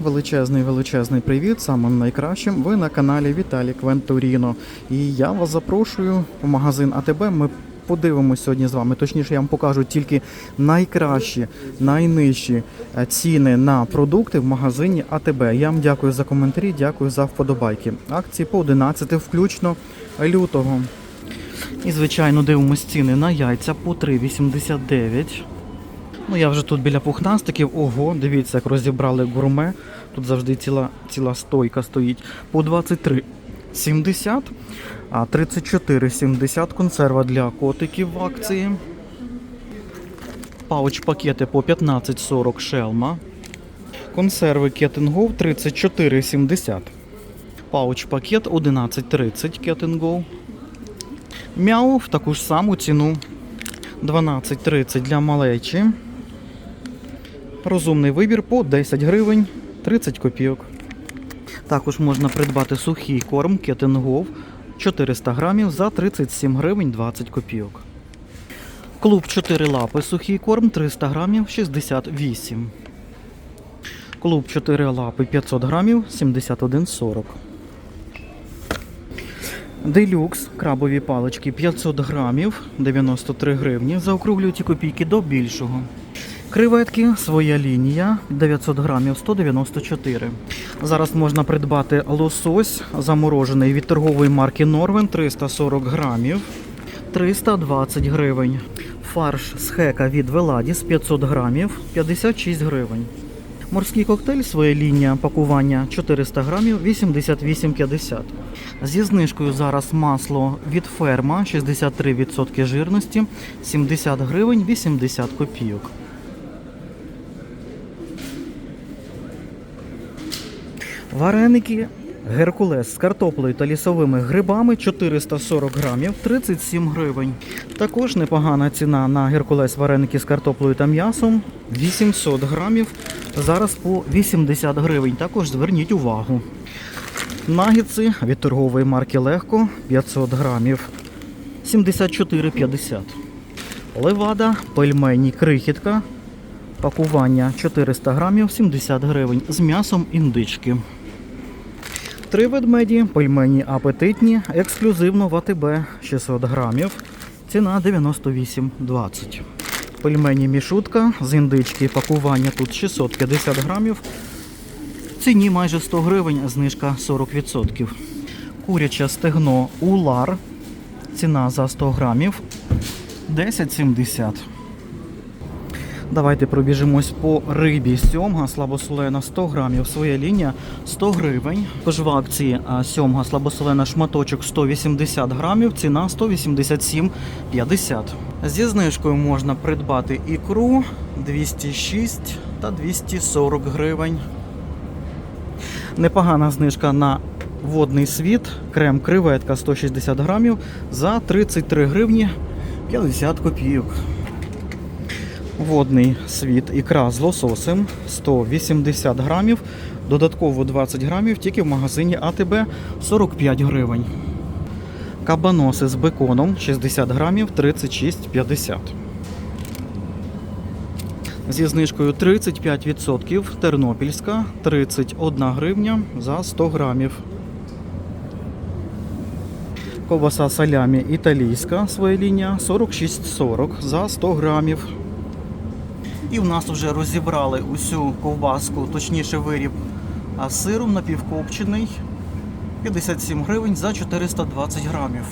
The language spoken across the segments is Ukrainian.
величезний величезний привіт самим найкращим. Ви на каналі Віталій Квентуріно. І я вас запрошую в магазин АТБ. Ми подивимося сьогодні з вами. Точніше, я вам покажу тільки найкращі, найнижчі е, ціни на продукти в магазині АТБ. Я вам дякую за коментарі, дякую за вподобайки. Акції по 11 включно лютого. І, звичайно, дивимось ціни на яйця по 3,89. Ну, я вже тут біля пухнастиків. Ого, дивіться, як розібрали гурме. Тут завжди ціла, ціла стойка стоїть. По 23,70, а 34,70 консерва для котиків в акції. Пауч-пакети по 15,40 шелма. Консерви Кетенгов 34,70. Пауч-пакет 11,30 Кетенгов. Мяу в таку ж саму ціну 12,30 для малечі. Розумний вибір по 10 гривень 30 копійок. Також можна придбати сухий корм кетенгов 400 грамів за 37 гривень 20 копійок. Клуб 4 лапи сухий корм 300 грамів 68. Клуб 4 лапи 500 грамів 71,40. Делюкс крабові палички 500 грамів 93 гривні. Заокруглюю ті копійки до більшого. Креветки своя лінія 900 грамів 194. Зараз можна придбати лосось заморожений від торгової марки Норвен 340 грамів 320 гривень. Фарш з хека від Веладіс 500 грамів 56 гривень. Морський коктейль своя лінія пакування 400 грамів 88,50. Зі знижкою зараз масло від ферма 63% жирності 70 гривень 80 копійок. Вареники Геркулес з картоплею та лісовими грибами 440 грамів 37 гривень. Також непогана ціна на Геркулес вареники з картоплею та м'ясом 800 грамів. Зараз по 80 гривень. Також зверніть увагу. Нагідси від торгової марки Легко 500 грамів 74,50. Левада, пельмені крихітка. Пакування 400 грамів 70 гривень з м'ясом індички. Три ведмеді, пельмені апетитні, ексклюзивно в АТБ 600 грамів. Ціна 98,20. Пельмені мішутка з індички, пакування тут 650 грамів. Ціні майже 100 гривень, знижка 40%. Куряче стегно улар. Ціна за 100 грамів 10,70. Давайте пробіжимось по рибі. Сьомга слабосолена 100 грамів. Своя лінія 100 гривень. Тож в акції сьомга слабосолена шматочок 180 грамів. Ціна 187,50. Зі знижкою можна придбати ікру 206 та 240 гривень. Непогана знижка на водний світ. Крем креветка 160 грамів за 33 гривні 50 копійок. Водний світ ікра з лососем 180 грамів, додатково 20 грамів тільки в магазині АТБ 45 гривень. Кабаноси з беконом 60 грамів 36,50. Зі знижкою 35% Тернопільська 31 гривня за 100 грамів. Ковбаса салямі італійська своя лінія 46,40 за 100 грамів. І в нас вже розібрали усю ковбаску, точніше виріб сиром напівкопчений 57 гривень за 420 грамів.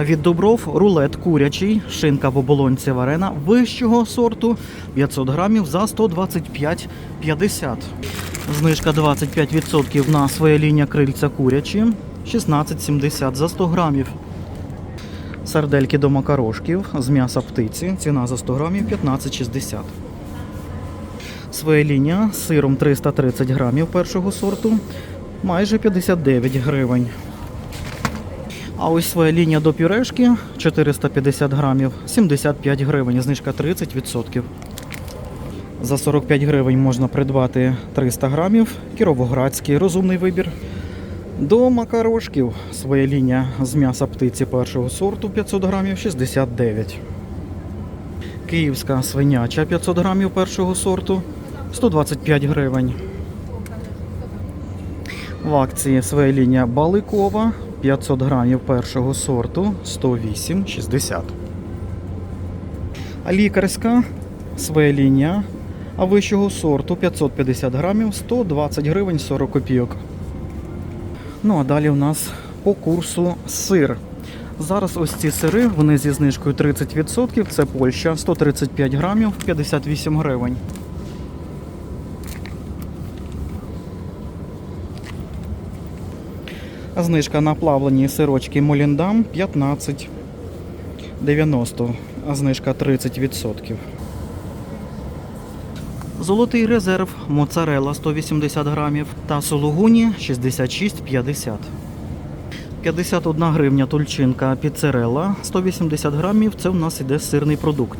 Від добров рулет курячий, шинка в оболонці варена вищого сорту 500 грамів за 125,50. Знижка 25% на своя лінія крильця курячі 16,70 за 100 грамів. Сардельки до макарошків з м'яса птиці. Ціна за 100 грамів 15,60. Своя лінія з сиром 330 грамів першого сорту, майже 59 гривень. А ось своя лінія до пюрешки 450 грамів, 75 гривень, знижка 30%. За 45 гривень можна придбати 300 грамів, кіровоградський розумний вибір. До макарошків своя лінія з м'яса птиці першого сорту 500 грамів 69. Київська свиняча 500 грамів першого сорту 125 гривень. В акції своя лінія Баликова 500 грамів першого сорту 108,60. А лікарська своя лінія а вищого сорту 550 грамів 120 гривень 40 копійок. Ну а далі у нас по курсу сир. Зараз ось ці сири, вони зі знижкою 30%, це Польща, 135 грамів, 58 гривень. Знижка на плавлені сирочки Моліндам 15,90, а знижка 30%. Золотий резерв моцарела 180 грамів та сулугуні 66,50. 51 гривня тульчинка піцерела 180 грамів. Це у нас іде сирний продукт.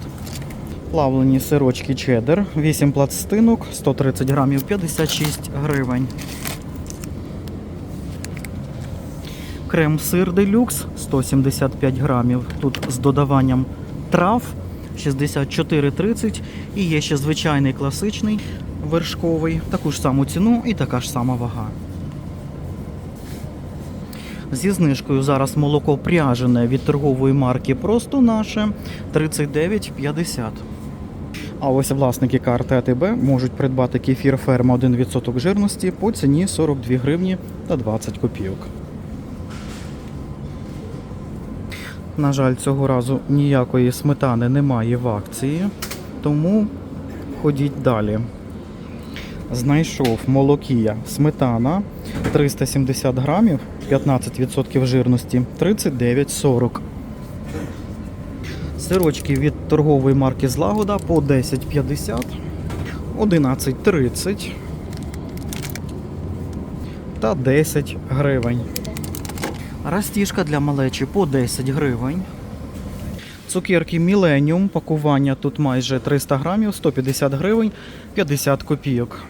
Плавлені сирочки чеддер 8 пластинок 130 грамів 56 гривень. Крем-сир делюкс 175 грамів. Тут з додаванням трав 64,30 і є ще звичайний класичний вершковий, таку ж саму ціну і така ж сама вага. Зі знижкою зараз молоко пряжене від торгової марки Просто наше 39,50. А ось власники карти АТБ можуть придбати кефір ферма 1% жирності по ціні 42 гривні та 20 копійок. На жаль, цього разу ніякої сметани немає в акції, тому ходіть далі. Знайшов молокія сметана 370 грамів, 15% жирності, 39,40. Сирочки від торгової марки Злагода по 10,50, 11,30 та 10 гривень. Растіжка для малечі по 10 гривень. Цукерки Millennium, пакування тут майже 300 грамів, 150 гривень, 50 копійок.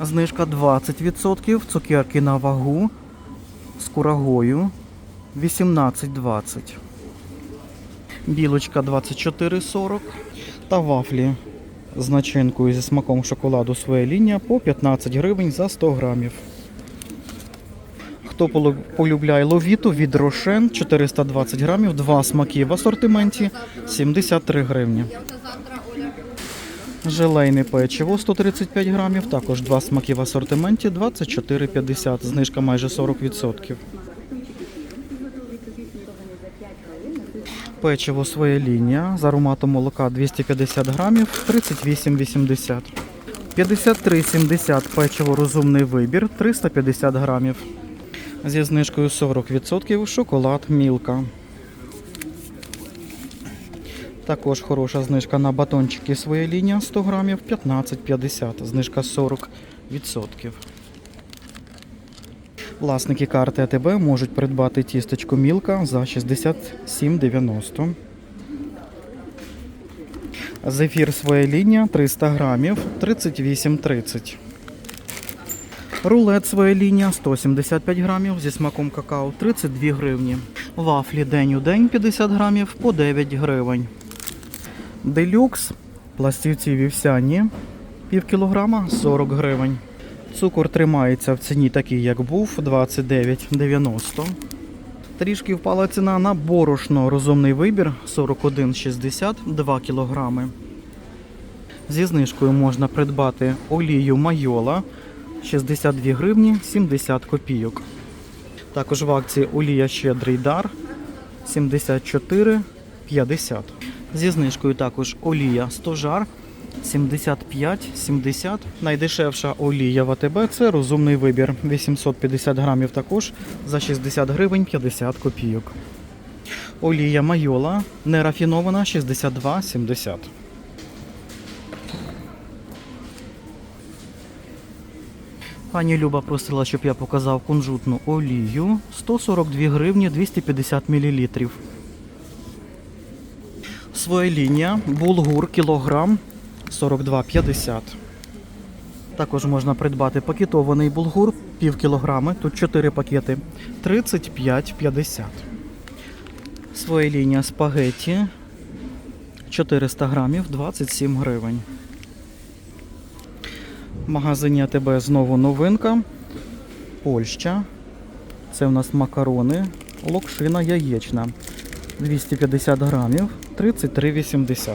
Знижка 20%. Цукерки на вагу з курагою 18,20. Білочка 24,40. Та вафлі з начинкою зі смаком шоколаду своя лінія по 15 гривень за 100 грамів. Хто полю- полюбляє ловіту від Рошен 420 грамів, два смаки в асортименті 73 гривні. Желейне печиво 135 грамів, також два смаки в асортименті 24,50, знижка майже 40%. Печиво своя лінія з ароматом молока 250 грамів 38,80. 53,70 печиво розумний вибір 350 грамів. Зі знижкою 40% шоколад Мілка. Також хороша знижка на батончики своя лінія 100 грамів 15,50. Знижка 40%. Власники карти АТБ можуть придбати тістечко Мілка за 67,90. Зефір своя лінія 300 грамів 38,30. Рулет своя лінія 175 грамів зі смаком какао 32 гривні. Вафлі день у день 50 грамів по 9 гривень. Делюкс пластівці вівсяні пів кілограма 40 гривень. Цукор тримається в ціні такий, як був 29,90. Трішки впала ціна на борошно розумний вибір 41,60 2 кілограми. Зі знижкою можна придбати олію майола 62 гривні 70 копійок. Також в акції олія щедрий дар 74,50. Зі знижкою також олія стожар 75,70. Найдешевша олія в АТБ це розумний вибір. 850 грамів також за 60 гривень 50 копійок. Олія майола нерафінована 62,70. Пані Люба просила, щоб я показав кунжутну олію 142 гривні 250 мл. Своя лінія, булгур кілограм 42,50. Також можна придбати пакетований булгур пів кілограми, тут 4 пакети 35,50. Своя лінія спагетті 400 грамів 27 гривень. В магазині АТБ знову новинка. Польща. Це у нас макарони. Локшина яєчна. 250 грамів, 33,80.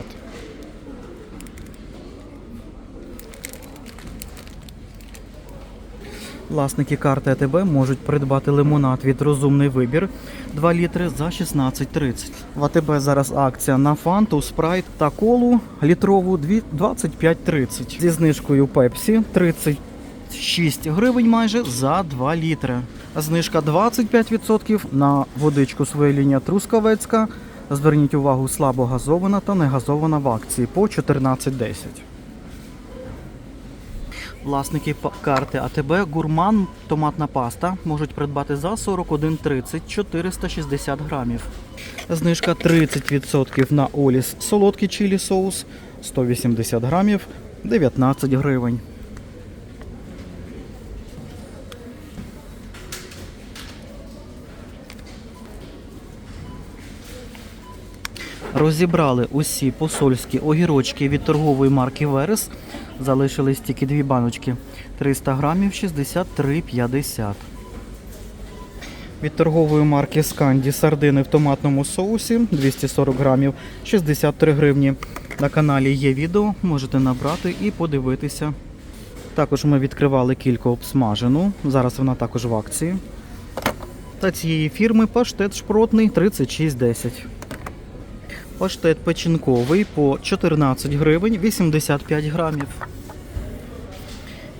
Власники карти АТБ можуть придбати лимонад від розумний вибір 2 літри за 16,30. В АТБ зараз акція на фанту, спрайт та колу літрову дві- 25,30. Зі знижкою Пепсі 36 гривень майже за 2 літри. Знижка 25% на водичку своєї лінія Трускавецька. Зверніть увагу, слабо газована та не газована в акції по 14,10. Власники карти АТБ Гурман томатна паста можуть придбати за 41,30 460 грамів. Знижка 30% на Оліс солодкий чилі соус 180 грамів 19 гривень. Розібрали усі посольські огірочки від торгової марки Верес. Залишились тільки дві баночки. 300 грамів 63,50. Від торгової марки Сканді сардини в томатному соусі 240 грамів 63 гривні. На каналі є відео, можете набрати і подивитися. Також ми відкривали кілька обсмажену. Зараз вона також в акції. Та цієї фірми паштет шпротний 36,10. Паштет печінковий по 14 гривень 85 грамів.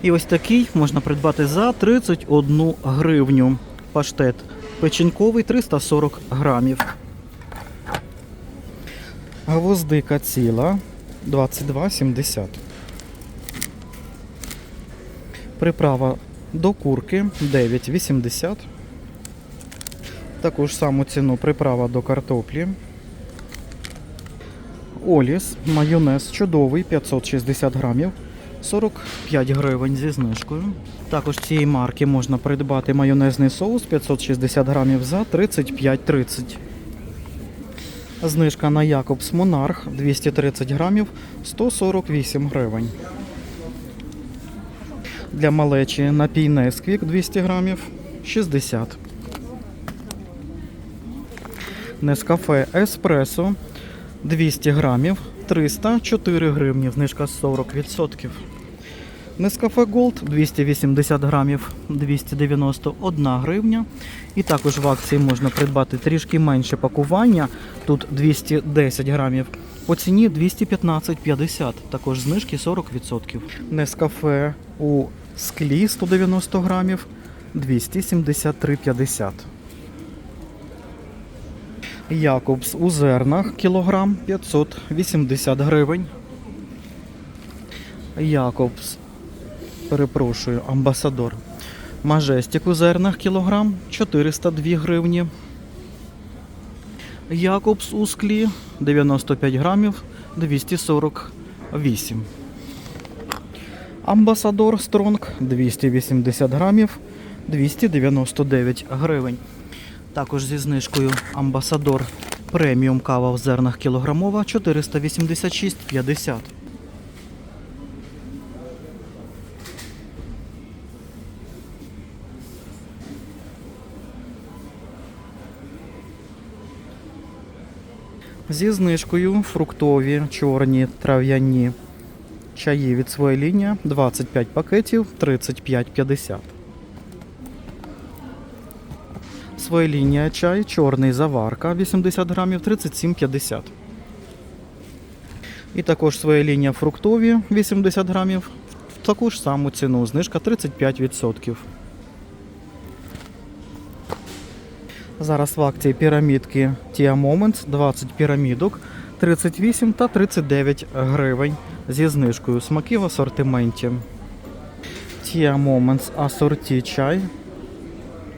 І ось такий можна придбати за 31 гривню. Паштет печінковий 340 грамів. Гвоздика ціла 22,70. Приправа до курки 9,80. Таку ж саму ціну приправа до картоплі. Оліс, майонез чудовий 560 грамів, 45 гривень зі знижкою. Також цієї марки можна придбати майонезний соус 560 грамів за 35,30. Знижка на Якобс Монарх 230 грамів 148 гривень. Для малечі напій Несквік 200 грамів 60. Нескафе Еспресо 200 грамів 304 гривні, знижка 40%. Нескафе Голд 280 грамів 291 гривня. І також в акції можна придбати трішки менше пакування. Тут 210 грамів. По ціні 215,50. Також знижки 40%. Нескафе у склі 190 грамів 273,50. Якобс у зернах кілограм 580 гривень. Якобс, перепрошую, амбасадор. Мажестик у зернах кілограм 402 гривні. Якобс у склі 95 грамів 248. Амбасадор Стронг 280 грамів 299 гривень. Також зі знижкою Амбасадор преміум кава в зернах кілограмова 486,50. Зі знижкою фруктові, чорні, трав'яні чаї від своєї лінії 25 пакетів 35,50. Своя лінія чай, чорний заварка 80 грамів 37,50. І також своя лінія фруктові 80 грамів. В таку ж саму ціну, знижка 35%. Зараз в акції пірамідки Tia Moments 20 пірамідок 38 та 39 гривень зі знижкою смаки в асортименті. Tia Moments асорті чай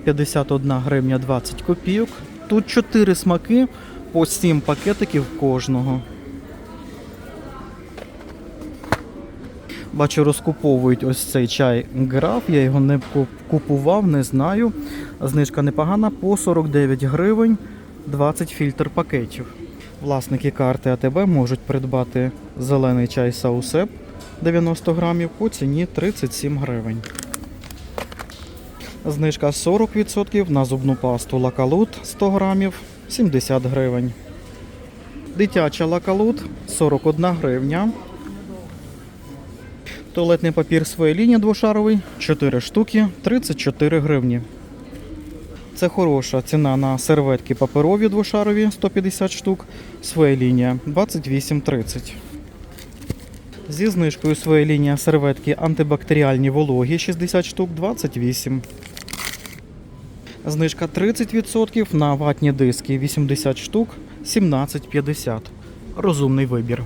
51 гривня 20 копійок. Тут 4 смаки по 7 пакетиків кожного. Бачу, розкуповують ось цей чай граф. Я його не купував, не знаю. Знижка непогана по 49 гривень 20 фільтр пакетів. Власники карти АТБ можуть придбати зелений чай Саусеп 90 грамів по ціні 37 гривень. Знижка 40% на зубну пасту лакалут 100 грамів 70 гривень. Дитяча лакалут 41 гривня. Туалетний папір своєї лінії двошаровий 4 штуки 34 гривні. Це хороша ціна на серветки паперові двошарові 150 штук. Своя лінія 28,30. Зі знижкою своя лінія серветки антибактеріальні вологі 60 штук 28. Знижка 30% на ватні диски 80 штук 17,50. Розумний вибір.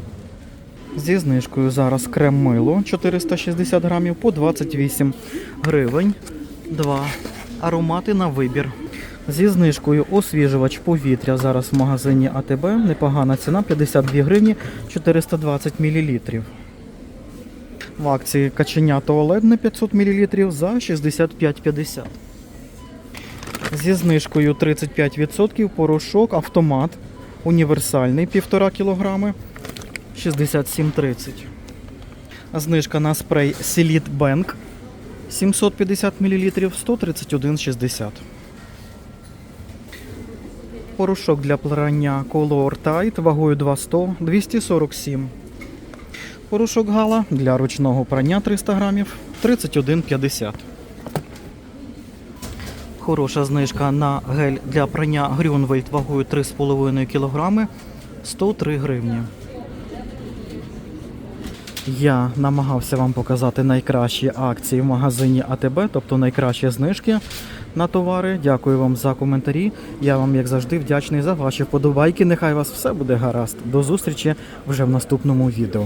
Зі знижкою зараз крем мило 460 грамів по 28 гривень. 2 аромати на вибір. Зі знижкою освіжувач повітря зараз в магазині АТБ. Непогана ціна 52 гривні 420 мл. В акції каченя туалетне 500 мл за 65,50. Зі знижкою 35% порошок автомат універсальний 1,5 кг 67,30. Знижка на спрей Сіліт Бенк 750 мл 131,60. Порошок для прання Color Tide вагою 200 247. Порошок Гала для ручного прання 300 грамів 31,50. Хороша знижка на гель для прання Грюнвельд вагою 3,5 кг 103 гривні. Я намагався вам показати найкращі акції в магазині АТБ, тобто найкращі знижки на товари. Дякую вам за коментарі. Я вам, як завжди, вдячний за ваші вподобайки. Нехай вас все буде гаразд. До зустрічі вже в наступному відео.